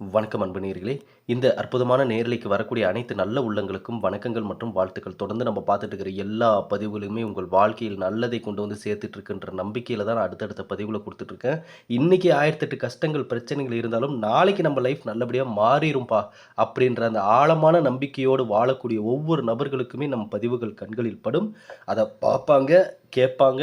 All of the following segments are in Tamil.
வணக்கம் அன்பு நேயர்களே. இந்த அற்புதமான நேரலைக்கு வரக்கூடிய அனைத்து நல்ல உள்ளங்களுக்கும் வணக்கங்கள் மற்றும் வாழ்த்துக்கள். தொடர்ந்து நம்ம பார்த்துட்டு இருக்கிற எல்லா பதிவுகளுமே உங்கள் வாழ்க்கையில் நல்லதை கொண்டு வந்து சேர்த்துட்டு இருக்குன்ற நம்பிக்கையில் தான் நான் அடுத்தடுத்த பதிவுகளை கொடுத்துட்ருக்கேன் இன்றைக்கி ஆயிரத்தெட்டு கஷ்டங்கள் பிரச்சனைகள் இருந்தாலும் நாளைக்கு நம்ம லைஃப் நல்லபடியாக மாறிடும்பா அப்படின்ற அந்த ஆழமான நம்பிக்கையோடு வாழக்கூடிய ஒவ்வொரு நபர்களுக்குமே நம் பதிவுகள் கண்களில் படும். அதை பார்ப்பாங்க கேட்பாங்க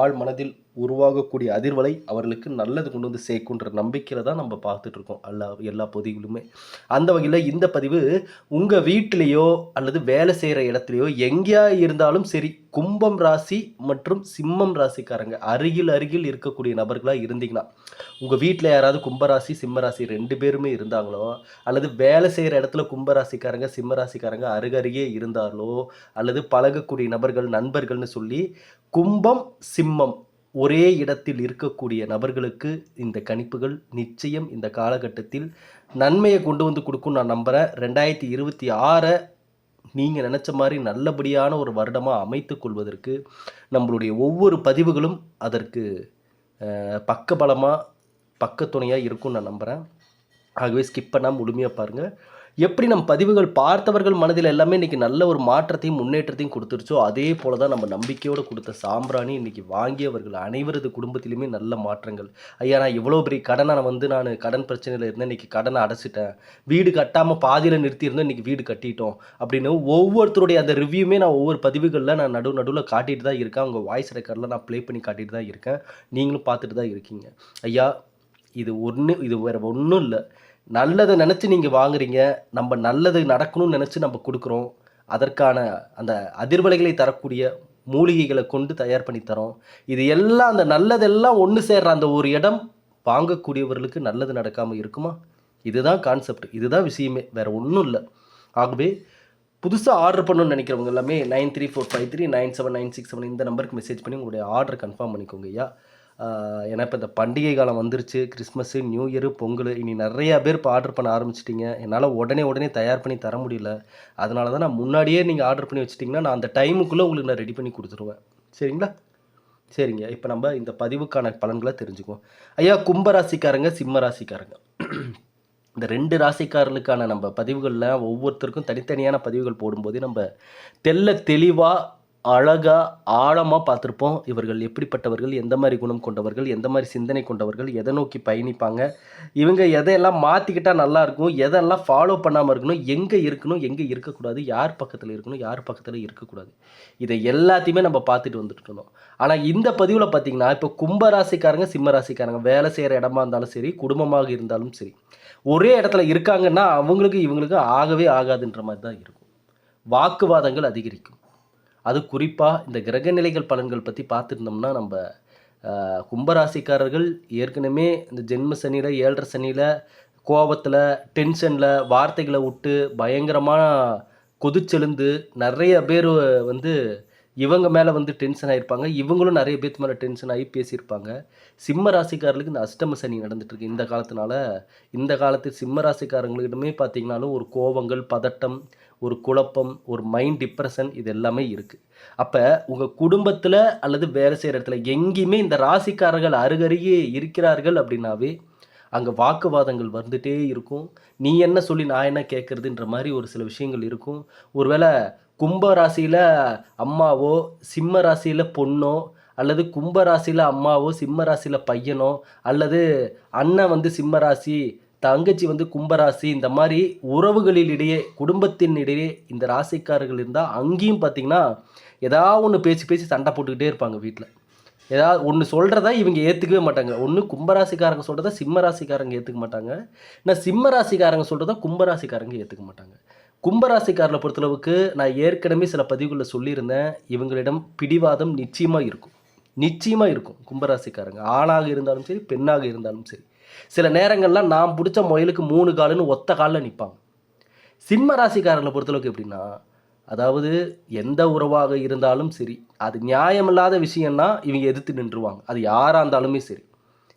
ஆழ் மனதில் உருவாகக்கூடிய அதிர்வலை அவர்களுக்கு நல்லது கொண்டு வந்து சேர்க்குன்ற நம்பிக்கையில் தான் நம்ம பார்த்துட்டு இருக்கோம் எல்லா எல்லா பதிவுகளுமே. அந்த வகையில் இந்த பதிவு உங்கள் வீட்டிலேயோ அல்லது வேலை செய்கிற இடத்துலையோ எங்கேயா இருந்தாலும் சரி கும்பம் ராசி மற்றும் சிம்மம் ராசிக்காரங்க அருகில் அருகில் இருக்கக்கூடிய நபர்களாக இருந்தீங்கன்னா உங்கள் வீட்டில் யாராவது கும்பராசி சிம்ம ராசி ரெண்டு பேருமே இருந்தாங்களோ அல்லது வேலை செய்கிற இடத்துல கும்பராசிக்காரங்க சிம்ம ராசிக்காரங்க அருகருகே இருந்தாலோ அல்லது பழகக்கூடிய நபர்கள் நண்பர்கள்னு சொல்லி கும்பம் சிம்மம் ஒரே இடத்தில் இருக்கக்கூடிய நபர்களுக்கு இந்த கணிப்புகள் நிச்சயம் இந்த காலகட்டத்தில் நன்மையை கொண்டு வந்து கொடுக்கும் நான் நம்புகிறேன் ரெண்டாயிரத்தி இருபத்தி ஆறை நீங்கள் நினச்ச மாதிரி நல்லபடியான ஒரு வருடமாக அமைத்து கொள்வதற்கு நம்மளுடைய ஒவ்வொரு பதிவுகளும் அதற்கு பக்க பக்கபலமாக பக்கத்துணையாக இருக்கும்னு நான் நம்புகிறேன் ஆகவே ஸ்கிப் பண்ணாமல் முழுமையாக பாருங்கள் எப்படி நம் பதிவுகள் பார்த்தவர்கள் மனதில் எல்லாமே இன்றைக்கி நல்ல ஒரு மாற்றத்தையும் முன்னேற்றத்தையும் கொடுத்துருச்சோ அதே போல தான் நம்ம நம்பிக்கையோடு கொடுத்த சாம்பிராணி இன்றைக்கி வாங்கியவர்கள் அனைவரது குடும்பத்திலுமே நல்ல மாற்றங்கள். ஐயா நான் இவ்வளோ பெரிய கடனை நான் வந்து நான் கடன் பிரச்சனையில் இருந்தேன் இன்றைக்கி கடனை அடைச்சிட்டேன். வீடு கட்டாமல் பாதியில் நிறுத்தியிருந்தேன் இன்றைக்கி வீடு கட்டிட்டோம் அப்படின்னு ஒவ்வொருத்தருடைய அந்த ரிவ்யூமே நான் ஒவ்வொரு பதிவுகளில் நான் நடு நடுவில் காட்டிட்டு தான் இருக்கேன். உங்கள் வாய்ஸ் ரெக்கார்டில் நான் ப்ளே பண்ணி காட்டிட்டு தான் இருக்கேன். நீங்களும் பார்த்துட்டு தான் இருக்கீங்க. ஐயா இது ஒன்று இது வேறு ஒன்றும் இல்லை. நல்லதை நினச்சி நீங்கள் வாங்குறீங்க. நம்ம நல்லது நடக்கணும்னு நினச்சி நம்ம கொடுக்குறோம். அதற்கான அந்த அதிர்வலைகளை தரக்கூடிய மூலிகைகளை கொண்டு தயார் பண்ணி தரோம். இது எல்லாம் அந்த நல்லதெல்லாம் ஒன்று சேர்ற அந்த ஒரு இடம் வாங்கக்கூடியவர்களுக்கு நல்லது நடக்காமல் இருக்குமா? இதுதான் கான்செப்ட் இதுதான் விஷயமே. வேறு ஒன்றும் இல்லை. ஆகவே புதுசாக ஆர்டர் பண்ணணும்னு நினைக்கிறவங்க எல்லாமே nine three four five three nine seven nine six seven இந்த நம்பருக்கு மெசேஜ் பண்ணி உங்களுடைய ஆர்டர் கன்ஃபார்ம் பண்ணிக்கோங்க ஐயா. ஏன்னா இப்போ இந்த பண்டிகை காலம் வந்துருச்சு கிறிஸ்மஸ்ஸு நியூ இயரு பொங்கல் இனி நிறையா பேர் இப்போ ஆர்டர் பண்ண ஆரம்பிச்சிட்டிங்க. என்னால் உடனே உடனே தயார் பண்ணி தர முடியல. அதனால தான் நான் முன்னாடியே நீங்கள் ஆர்டர் பண்ணி வச்சிட்டிங்கன்னா நான் அந்த டைமுக்குள்ளே உங்களுக்கு நான் ரெடி பண்ணி கொடுத்துருவேன். சரிங்களா? சரிங்க. இப்போ நம்ம இந்த பதிவுக்கான பலன்களை தெரிஞ்சுக்குவோம். ஐயா கும்ப ராசிக்காரங்க சிம்ம ராசிக்காரங்க இந்த ரெண்டு ராசிக்காரர்களுக்கான நம்ம பதிவுகளில் ஒவ்வொருத்தருக்கும் தனித்தனியான பதிவுகள் போடும்போது நம்ம தெல்ல தெளிவாக அழகாக ஆழமாக பார்த்துருப்போம். இவர்கள் எப்படிப்பட்டவர்கள் எந்த மாதிரி குணம் கொண்டவர்கள் எந்த மாதிரி சிந்தனை கொண்டவர்கள் எதை நோக்கி பயணிப்பாங்க இவங்க எதையெல்லாம் மாற்றிக்கிட்டால் நல்லாயிருக்கும் எதெல்லாம் ஃபாலோ பண்ணாமல் இருக்கணும் எங்கே இருக்கணும் எங்கே இருக்கக்கூடாது யார் பக்கத்தில் இருக்கணும் யார் பக்கத்தில் இருக்கக்கூடாது. இதை எல்லாத்தையுமே நம்ம பார்த்துட்டு வந்துட்டு இருந்தோம். ஆனால் இந்த பதிவில் பார்த்தீங்கன்னா இப்போ கும்பராசிக்காரங்க சிம்ம ராசிக்காரங்க வேலை செய்கிற இடமா இருந்தாலும் சரி குடும்பமாக இருந்தாலும் சரி ஒரே இடத்துல இருக்காங்கன்னா அவங்களுக்கு இவங்களுக்கு ஆகவே ஆகாதுன்ற மாதிரி தான் இருக்கும். வாக்குவாதங்கள் அதிகரிக்கும். அது குறிப்பாக இந்த கிரகநிலைகள் பலன்கள் பற்றி பார்த்துருந்தோம்னா நம்ம கும்பராசிக்காரர்கள் ஏற்கனவே இந்த ஜென்ம சனியில் ஏழரை சனியில் கோபத்தில் டென்ஷனில் வார்த்தைகளை விட்டு பயங்கரமாக கொதிச்செழுந்து நிறைய பேர் வந்து இவங்க மேலே வந்து டென்ஷன் ஆகிருப்பாங்க இவங்களும் நிறைய பேர்த்து மேலே டென்ஷன் ஆகி பேசியிருப்பாங்க. சிம்ம ராசிக்காரர்களுக்கு இந்த அஷ்டம சனி நடந்துட்டுருக்கு. இந்த காலத்தினால இந்த காலத்து சிம்ம ராசிக்காரங்களிடமே பார்த்தீங்கன்னாலும் ஒரு கோபங்கள் பதட்டம் ஒரு குழப்பம் ஒரு மைண்ட் டிப்ரெஷன் இது எல்லாமே இருக்குது அப்போ உங்கள் குடும்பத்தில் அல்லது வேலை செய்கிற இடத்துல எங்கேயுமே இந்த ராசிக்காரர்கள் அருகருகே இருக்கிறார்கள் அப்படின்னாவே அங்கே வாக்குவாதங்கள் வந்துட்டே இருக்கும். நீ என்ன சொல்லி நான் என்ன கேட்குறதுன்ற மாதிரி ஒரு சில விஷயங்கள் இருக்கும். ஒருவேளை கும்ப ராசியில் அம்மாவோ சிம்ம ராசியில் பொண்ணோ அல்லது கும்ப ராசியில் அம்மாவோ சிம்ம ராசியில் பையனோ அல்லது அண்ணன் வந்து சிம்ம ராசி தங்கச்சி வந்து கும்பராசி இந்த மாதிரி உறவுகளிலிடையே குடும்பத்தின் இடையே இந்த ராசிக்காரர்கள் இருந்தால் அங்கேயும் பார்த்தீங்கன்னா ஏதாவது ஒன்று பேசி பேசி சண்டை போட்டுக்கிட்டே இருப்பாங்க வீட்டில் ஏதாவது ஒன்று சொல்கிறத இவங்க ஏற்றுக்கவே மாட்டாங்க. ஒன்று கும்பராசிக்காரங்க சொல்கிறத சிம்ம ராசிக்காரங்க ஏற்றுக்க மாட்டாங்க. நான் சிம்ம ராசிக்காரங்க சொல்கிறத கும்பராசிக்காரங்க ஏற்றுக்க மாட்டாங்க. கும்பராசிக்காரரை பொறுத்தளவுக்கு நான் ஏற்கனவே சில பதிவுகளில் சொல்லியிருந்தேன் இவங்களிடம் பிடிவாதம் நிச்சயமாக இருக்கும். நிச்சயமாக இருக்கும் கும்பராசிக்காரங்க. ஆணாக இருந்தாலும் சரி பெண்ணாக இருந்தாலும் சரி. சில நேரங்கள்லாம் நான் பிடிச்ச முயலுக்கு மூணு காலுன்னு ஒத்த காலில் நிற்பாங்க சிம்ம ராசிக்காரங்களை பொறுத்தளவுக்கு எப்படின்னா அதாவது எந்த உறவாக இருந்தாலும் சரி அது நியாயமில்லாத விஷயம்னா இவங்க எதிர்த்து நின்றுவாங்க. அது யாராக இருந்தாலுமே சரி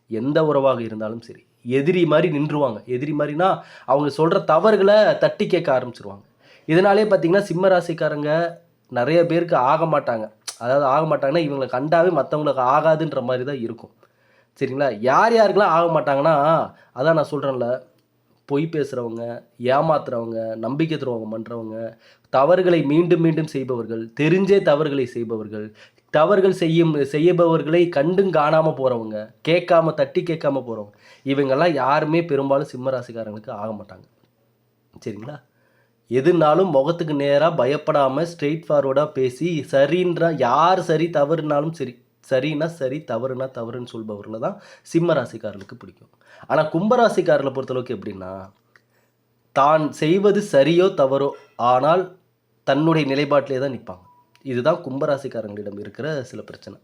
எந்த உறவாக இருந்தாலும் சரி. எதிரி மாதிரி நின்றுவாங்க. எதிரி மாதிரினா அவங்க சொல்கிற தவறுகளை தட்டி கேட்க ஆரம்பிச்சிருவாங்க. இதனாலே பார்த்தீங்கன்னா சிம்ம ராசிக்காரங்க நிறைய பேருக்கு ஆக மாட்டாங்க. அதாவது ஆக மாட்டாங்கன்னா இவங்களை கண்டாவே மற்றவங்களுக்கு ஆகாதுன்ற மாதிரி தான் இருக்கும். சரிங்களா? யார் யாருக்கெல்லாம் ஆக மாட்டாங்கன்னா அதான் நான் சொல்கிறேன்ல பொய் பேசுகிறவங்க ஏமாத்துறவங்க நம்பிக்கை துரோகம் பண்ணுறவங்க தவறுகளை மீண்டும் மீண்டும் செய்பவர்கள் தெரிஞ்சே தவறுகளை செய்பவர்கள் தவறுகள் செய்யும் செய்யபவர்களை கண்டும் காணாமல் போகிறவங்க கேட்காம தட்டி கேட்காம போகிறவங்க இவங்கெல்லாம் யாருமே பெரும்பாலும் சிம்மராசிக்காரங்களுக்கு ஆக மாட்டாங்க. சரிங்களா? எதுனாலும் முகத்துக்கு நேராக பயப்படாமல் ஸ்ட்ரெயிட் ஃபார்வர்டாக பேசி சரின்றா யார் சரி தவறுனாலும் சரி சரின்னா சரி தவறுனா தவறுன்னு சொல்பவர்களை தான் சிம்ம ராசிக்காரர்களுக்கு பிடிக்கும். ஆனால் கும்பராசிக்காரர்களை பொறுத்தளவுக்கு எப்படின்னா தான் செய்வது சரியோ தவறோ ஆனால் தன்னுடைய நிலைப்பாட்டிலே தான் நிற்பாங்க. இதுதான் கும்பராசிக்காரங்களிடம் இருக்கிற சில பிரச்சனை.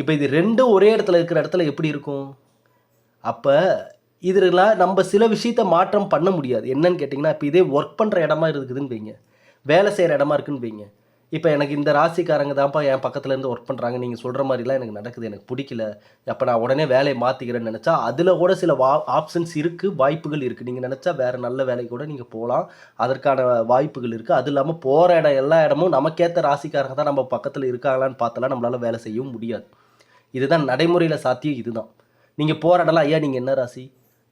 இப்போ இது ரெண்டும் ஒரே இடத்துல இருக்கிற இடத்துல எப்படி இருக்கும்? அப்போ இதில் நம்ம சில விஷயத்த மாற்றம் பண்ண முடியாது. என்னன்னு கேட்டிங்கன்னா இப்போ இதே ஒர்க் பண்ணுற இடமா இருக்குதுன்னு வைங்க. வேலை செய்கிற இடமா இருக்குன்னு வைங்க. இப்போ எனக்கு இந்த ராசிக்காரங்க தான்ப்பா என் பக்கத்துலேருந்து ஒர்க் பண்ணுறாங்க நீங்கள் சொல்கிற மாதிரிலாம் எனக்கு நடக்குது. எனக்கு பிடிக்கல. அப்போ நான் உடனே வேலையை மாற்றிக்கிறேன்னு நினச்சா அதில் கூட சில வா ஆப்ஷன்ஸ் இருக்குது வாய்ப்புகள் இருக்குது நீங்கள் நினச்சா வேறு நல்ல வேலைக்கு கூட நீங்கள் போகலாம் அதற்கான வாய்ப்புகள் இருக்குது அது இல்லாமல் போகிற இடம் எல்லா இடமும் நமக்கேற்ற ராசிக்காரங்க தான் நம்ம பக்கத்தில் இருக்காங்களான்னு பார்த்தலாம் நம்மளால் வேலை செய்யவும் முடியாது. இதுதான் நடைமுறையில் சாத்தியம். இதுதான். நீங்கள் போகிற இடம்லாம் ஐயா நீங்கள் என்ன ராசி?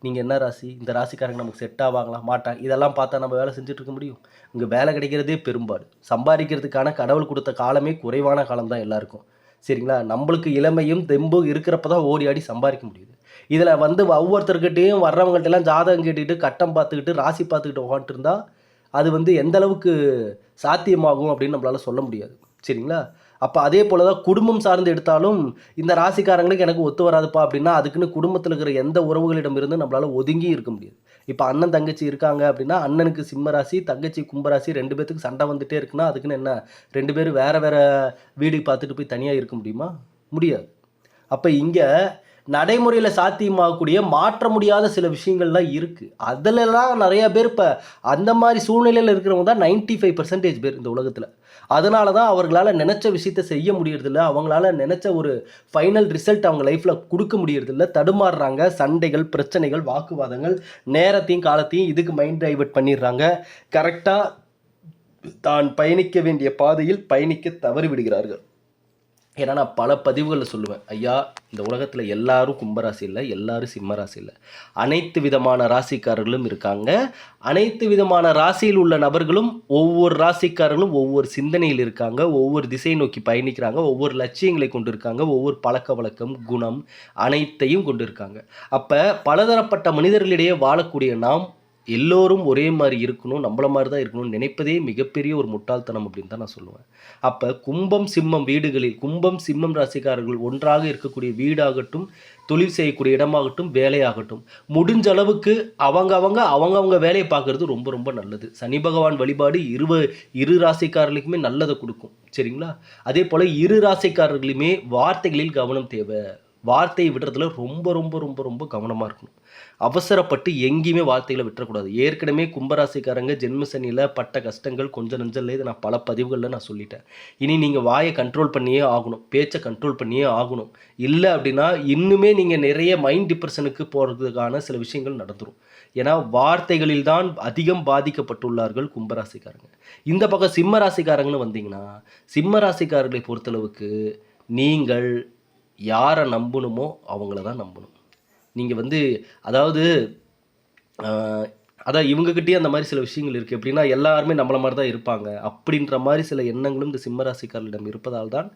நீங்கள் என்ன ராசி? இந்த ராசிக்காரங்க நமக்கு செட் ஆவாங்களா மாட்டாங்க. இதெல்லாம் பார்த்தா நம்ம வேலை செஞ்சுட்டு இருக்க முடியும். இங்கே வேலை கிடைக்கிறதே பெரும்பாடு. சம்பாதிக்கிறதுக்கான கடவுள் கொடுத்த காலமே குறைவான காலம் தான் எல்லாருக்கும். சரிங்களா? நம்மளுக்கு இளமையும் தெம்பும் இருக்கிறப்ப தான் ஓடி ஆடி சம்பாதிக்க முடியுது. இதில் வந்து ஒவ்வொருத்தர்கிட்டையும் வர்றவங்கள்ட்டெல்லாம் ஜாதகம் கேட்டுக்கிட்டு கட்டம் பார்த்துக்கிட்டு ராசி பார்த்துக்கிட்டு உட்காந்துட்டு இருந்தால் அது வந்து எந்த அளவுக்கு சாத்தியமாகும் அப்படின்னு நம்மளால சொல்ல முடியாது. சரிங்களா? அப்போ அதே போல தான் குடும்பம் சார்ந்து எடுத்தாலும் இந்த ராசிக்காரங்களுக்கு எனக்கு ஒத்து வராதுப்பா அப்படின்னா அதுக்குன்னு குடும்பத்தில் இருக்கிற எந்த உறவுகளிடம் இருந்து நம்மளால் ஒதுங்கி இருக்க முடியாது. இப்போ அண்ணன் தங்கச்சி இருக்காங்க அப்படின்னா அண்ணனுக்கு சிம்ம ராசி தங்கச்சி கும்பராசி ரெண்டு பேத்துக்கு சண்டை வந்துட்டே இருக்குன்னா அதுக்குன்னு என்ன? ரெண்டு பேரும் வேறு வேறு வீடு பார்த்துட்டு போய் தனியாக இருக்க முடியுமா? முடியாது. அப்போ இங்கே நடைமுறையில் சாத்தியமாகக்கூடிய மாற்ற முடியாத சில விஷயங்கள்லாம் இருக்குது அதிலலாம் நிறைய பேர் இப்போ அந்த மாதிரி சூழ்நிலையில் இருக்கிறவங்க தான் நைன்ட்டி ஃபைவ் பர்சன்டேஜ் பேர் இந்த உலகத்தில். அதனால தான் அவர்களால் நினச்ச விஷயத்த செய்ய முடியறதில்ல. அவங்களால நினச்ச ஒரு ஃபைனல் ரிசல்ட் அவங்க லைஃப்பில் கொடுக்க முடியறதில்ல. தடுமாறுறாங்க. சண்டைகள் பிரச்சனைகள் வாக்குவாதங்கள் நேரத்தையும் காலத்தையும் இதுக்கு மைண்ட் டைவர்ட் பண்ணிடுறாங்க. கரெக்டாக தான் பயணிக்க வேண்டிய பாதையில் பயணிக்க தவறிவிடுகிறார்கள். ஏன்னா நான் பல பதிவுகளில் சொல்லுவேன் ஐயா இந்த உலகத்தில் எல்லாரும் கும்பராசி இல்லை எல்லாரும் சிம்மராசி இல்லை. அனைத்து விதமான ராசிக்காரர்களும் இருக்காங்க. அனைத்து விதமான ராசியில் உள்ள நபர்களும் ஒவ்வொரு ராசிக்காரர்களும் ஒவ்வொரு சிந்தனையில் இருக்காங்க. ஒவ்வொரு திசை நோக்கி பயணிக்கிறாங்க. ஒவ்வொரு லட்சியங்களை கொண்டு இருக்காங்க ஒவ்வொரு பழக்க வழக்கம் குணம் அனைத்தையும் கொண்டு இருக்காங்க அப்போ பலதரப்பட்ட மனிதர்களிடையே வாழக்கூடிய நாம் எல்லோரும் ஒரே மாதிரி இருக்கணும் நம்மள மாதிரி தான் இருக்கணும்னு நினைப்பதே மிகப்பெரிய ஒரு முட்டாள்தனம் அப்படின்னு தான் நான் சொல்லுவேன். அப்போ கும்பம் சிம்மம் வீடுகளில் கும்பம் சிம்மம் ராசிக்காரர்கள் ஒன்றாக இருக்கக்கூடிய வீடாகட்டும் தொழில் செய்யக்கூடிய இடமாகட்டும் வேலையாகட்டும் முடிஞ்ச அளவுக்கு அவங்க அவங்க அவங்கவுங்க வேலையை பார்க்கறது ரொம்ப ரொம்ப நல்லது. சனி பகவான் வழிபாடு இருவ இரு ராசிக்காரர்களுக்குமே நல்லதை கொடுக்கும். சரிங்களா? அதே போல் இரு ராசிக்காரர்களுமே வார்த்தைகளில் கவனம் தேவை. வார்த்தையை விடுறதுல ரொம்ப ரொம்ப ரொம்ப ரொம்ப கவனமாக இருக்கணும். அவசரப்பட்டு எங்கேயுமே வார்த்தைகளை விட்டுறக்கூடாது. ஏற்கனவே கும்பராசிக்காரங்க ஜென்மசனியில் பட்ட கஷ்டங்கள் கொஞ்சம் நெஞ்சல்ல இதை நான் பல பதிவுகளில் நான் சொல்லிட்டேன். இனி நீங்கள் வாயை கண்ட்ரோல் பண்ணியே ஆகணும். பேச்சை கண்ட்ரோல் பண்ணியே ஆகணும். இல்லை அப்படின்னா இன்னுமே நீங்கள் நிறைய மைண்ட் டிப்ரெஷனுக்கு போகிறதுக்கான சில விஷயங்கள் நடந்துரும். ஏன்னா வார்த்தைகளில் தான் அதிகம் பாதிக்கப்பட்டுள்ளார்கள் கும்பராசிக்காரங்க. இந்த பக்கம் சிம்ம ராசிக்காரங்கன்னு வந்தீங்கன்னா சிம்ம ராசிக்காரர்களை பொறுத்தளவுக்கு நீங்கள் யாரை நம்பணுமோ அவங்கள தான் நம்பணும். நீங்கள் வந்து அதாவது அதான் இவங்ககிட்டயே அந்த மாதிரி சில விஷயங்கள் இருக்குது எப்படின்னா எல்லாருமே நம்மள மாதிரி தான் இருப்பாங்க. அப்படின்ற மாதிரி சில எண்ணங்களும் இந்த சிம்மராசிக்காரர்களிடம் இருப்பதால் தான்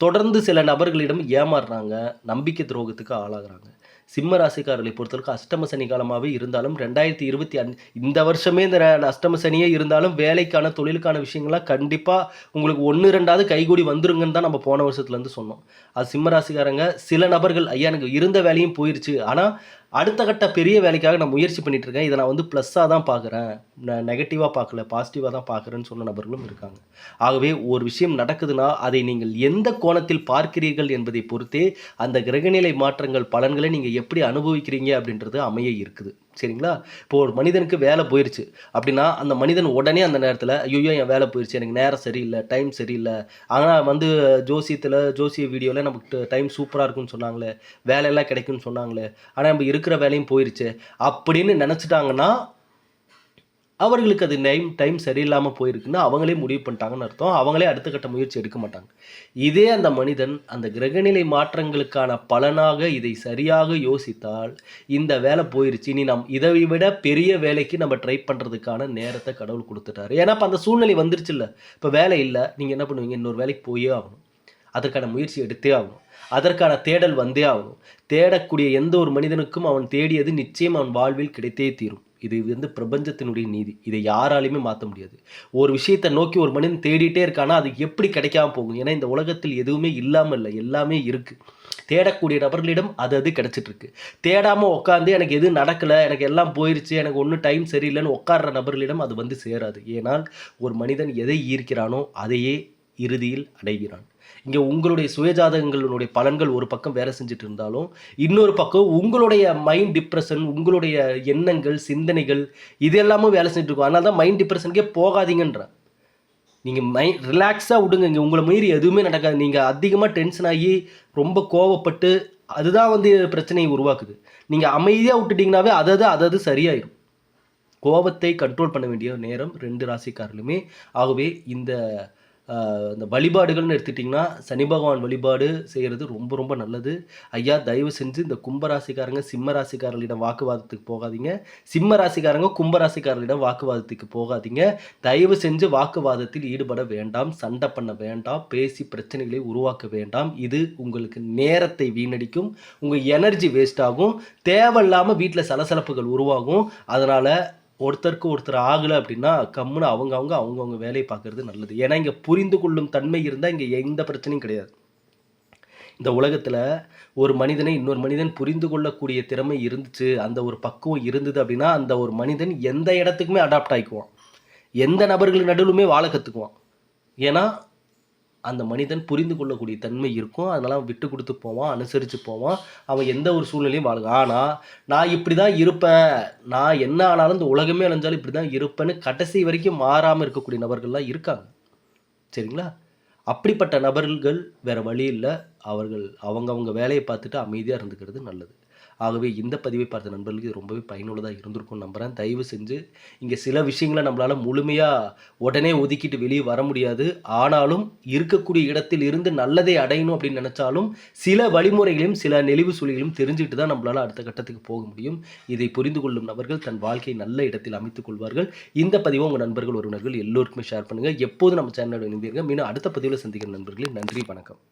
தொடர்ந்து சில நபர்களிடம் ஏமாறுறாங்க நம்பிக்கை துரோகத்துக்கு ஆளாகிறாங்க. சிம்ம ராசிக்காரர்களை பொறுத்தவரைக்கும் அஷ்டம சனி காலமாகவே இருந்தாலும் ரெண்டாயிரத்தி இருபத்தி அஞ்சு இந்த வருஷமே இந்த அஷ்டம சனியே இருந்தாலும் வேலைக்கான தொழிலுக்கான விஷயங்கள்லாம் கண்டிப்பாக உங்களுக்கு ஒன்று ரெண்டாவது கைகூடி வந்துருங்கன்னு தான் நம்ம போன வருஷத்துலேருந்து சொன்னோம். அது சிம்ம ராசிக்காரங்க சில நபர்கள் ஐயா எனக்கு இருந்த வேலையும் போயிடுச்சு ஆனால் அடுத்த கட்ட பெரிய வேலைக்காக நான் முயற்சி பண்ணிட்டு இருக்கேன் இதை நான் வந்து ப்ளஸ்ஸாக தான் பார்க்குறேன். நான் நெகட்டிவாக பார்க்கல பாசிட்டிவாக தான் பார்க்குறேன்னு சொன்ன நபர்களும் இருக்காங்க. ஆகவே ஒரு விஷயம் நடக்குதுன்னா அதை நீங்கள் எந்த கோணத்தில் பார்க்கிறீர்கள் என்பதை பொறுத்தே அந்த கிரகநிலை மாற்றங்கள் பலன்களை நீங்கள் எப்படி அனுபவிக்கிறீங்க அப்படின்றது அமைய இருக்குது. சரிங்களா? இப்போ ஒரு மனிதனுக்கு வேலை போயிடுச்சு அப்படின்னா அந்த மனிதன் உடனே அந்த நேரத்தில் ஐயோ என் வேலை போயிடுச்சு எனக்கு நேரம் சரியில்லை டைம் சரியில்லை. ஆனால் வந்து ஜோசியத்தில் ஜோசிய வீடியோவில் நமக்கு டைம் சூப்பராக இருக்குன்னு சொன்னாங்களே வேலையெல்லாம் கிடைக்கும்னு சொன்னாங்களே ஆனால் நம்ம இருக்கிற வேலையும் போயிடுச்சு அப்படின்னு நினச்சிட்டாங்கன்னா அவர்களுக்கு அது நைம் டைம் சரியில்லாமல் போயிருக்குன்னா அவங்களே முடிவு பண்ணிட்டாங்கன்னு அர்த்தம். அவங்களே அடுத்த கட்ட முயற்சி எடுக்க மாட்டாங்க. இதே அந்த மனிதன் அந்த கிரகநிலை மாற்றங்களுக்கான பலனாக இதை சரியாக யோசித்தால் இந்த வேலை போயிருச்சு. இனி நம் இதை விட பெரிய வேலைக்கு நம்ம ட்ரை பண்ணுறதுக்கான நேரத்தை கடவுள் கொடுத்துட்டாரு. ஏன்னா இப்போ அந்த சூழ்நிலை வந்துருச்சுல்ல. இப்போ வேலை இல்லை. நீங்கள் என்ன பண்ணுவீங்க? இன்னொரு வேலைக்கு போயே ஆகணும். அதற்கான முயற்சி எடுத்தே ஆகணும். அதற்கான தேடல் வந்தே ஆகணும். தேடக்கூடிய எந்த ஒரு மனிதனுக்கும் அவன் தேடியது நிச்சயம் அவன் வாழ்வில் கிடைத்தே தீரும். இது வந்து பிரபஞ்சத்தினுடைய நீதி. இதை யாராலையுமே மாற்ற முடியாது. ஒரு விஷயத்தை நோக்கி ஒரு மனிதன் தேடிட்டே இருக்கானா அது எப்படி கிடைக்காம போகும்? ஏன்னா இந்த உலகத்தில் எதுவுமே இல்லாமல் இல்லை எல்லாமே இருக்குது தேடக்கூடிய நபர்களிடம் அது அது கிடச்சிட்ருக்கு. தேடாமல் உட்காந்து எனக்கு எதுவும் நடக்கலை எனக்கு எல்லாம் போயிருச்சு எனக்கு ஒன்றும் டைம் சரியில்லைன்னு உட்கார்ற நபர்களிடம் அது வந்து சேராது. ஏனால் ஒரு மனிதன் எதை ஈர்க்கிறானோ அதையே இறுதியில் அடைகிறான். இங்கே உங்களுடைய சுயஜாதகங்களுடைய பலன்கள் ஒரு பக்கம் வேலை செஞ்சுட்டு இருந்தாலும் இன்னொரு பக்கம் உங்களுடைய மைண்ட் டிப்ரெஷன் உங்களுடைய எண்ணங்கள் சிந்தனைகள் இது எல்லாமும் வேலை செஞ்சுட்டு இருக்கும். அதனால தான் மைண்ட் டிப்ரெஷனுக்கே போகாதீங்கன்றேன் நீங்கள் மை ரிலாக்ஸாக விடுங்க. இங்கே உங்களை மீறி எதுவுமே நடக்காது. நீங்கள் அதிகமாக டென்ஷன் ஆகி ரொம்ப கோவப்பட்டு அதுதான் வந்து பிரச்சனையை உருவாக்குது. நீங்கள் அமைதியாக விட்டுட்டிங்கனாவே அதது அதது சரியாயிடும் கோபத்தை கண்ட்ரோல் பண்ண வேண்டிய நேரம் ரெண்டு ராசிக்காரர்களுமே. ஆகவே இந்த இந்த வழிபாடுகள்னு எடுத்துட்டிங்கன்னா சனி பகவான் வழிபாடு செய்கிறது ரொம்ப ரொம்ப நல்லது. ஐயா தயவு செஞ்சு இந்த கும்பராசிக்காரங்க சிம்ம ராசிக்காரர்களிடம் வாக்குவாதத்துக்கு போகாதீங்க. சிம்ம ராசிக்காரங்க கும்பராசிக்காரர்களிடம் வாக்குவாதத்துக்கு போகாதீங்க. தயவு செஞ்சு வாக்குவாதத்தில் ஈடுபட வேண்டாம். சண்டை பண்ண வேண்டாம். பேசி பிரச்சனைகளை உருவாக்க வேண்டாம். இது உங்களுக்கு நேரத்தை வீணடிக்கும். உங்கள் எனர்ஜி வேஸ்ட் ஆகும். தேவையில்லாமல் வீட்டில் சலசலப்புகள் உருவாகும். அதனால் ஒருத்தருக்கு ஒருத்தர் ஆகலை அப்படின்னா கம்முன்னு அவங்க அவங்க அவங்கவுங்க வேலையை பார்க்கறது நல்லது. ஏன்னா இங்கே புரிந்து கொள்ளும் தன்மை இருந்தால் இங்கே எந்த பிரச்சனையும் கிடையாது. இந்த உலகத்தில் ஒரு மனிதனை இன்னொரு மனிதன் புரிந்து கொள்ளக்கூடிய திறமை இருந்துச்சு அந்த ஒரு பக்குவம் இருந்தது அப்படின்னா அந்த ஒரு மனிதன் எந்த இடத்துக்குமே அடாப்ட் ஆகிக்குவான் எந்த நபர்கள் நடுவிலுமே வாழ கற்றுக்குவான் ஏன்னா அந்த மனிதன் புரிந்து கொள்ளக்கூடிய தன்மை இருக்கும். அதனால் அவன் விட்டு கொடுத்து போவான் அனுசரித்து போவான். அவன் எந்த ஒரு சூழ்நிலையும் வாழ்க. ஆனால் நான் இப்படி தான் இருப்பேன். நான் என்ன ஆனாலும் இந்த உலகமே அழிஞ்சாலும் இப்படி தான் இருப்பேன்னு கடைசி வரைக்கும் மாறாமல் இருக்கக்கூடிய நபர்கள்லாம் இருக்காங்க. சரிங்களா? அப்படிப்பட்ட நபர்கள் வேறு வழி இல்லை. அவர்கள் அவங்கவுங்க வேலையை பார்த்துட்டு அமைதியாக இருந்துக்கிறது நல்லது. ஆகவே இந்த பதிவை பார்த்த நண்பர்களுக்கு ரொம்பவே பயனுள்ளதாக இருந்திருக்கும் நம்புகிறேன் தயவு செஞ்சு இங்கே சில விஷயங்களை நம்மளால் முழுமையாக உடனே ஒதுக்கிட்டு வெளியே வர முடியாது. ஆனாலும் இருக்கக்கூடிய இடத்தில் இருந்து நல்லதை அடையணும் அப்படின்னு நினச்சாலும் சில வழிமுறைகளையும் சில நெளிவு சுழிகளையும் தெரிஞ்சுக்கிட்டு தான் நம்மளால் அடுத்த கட்டத்துக்கு போக முடியும். இதை புரிந்து கொள்ளும் நபர்கள் தன் வாழ்க்கையை நல்ல இடத்தில் அமைத்துக் கொள்வார்கள். இந்த பதிவை உங்கள் நண்பர்கள் உறவினர்கள் எல்லோருக்குமே ஷேர் பண்ணுங்கள் எப்போதும் நம்ம சேனலோட இணைந்தீர்கள் மீண்டும் அடுத்த பதிவில் சந்திக்கிற நண்பர்களே நன்றி வணக்கம்.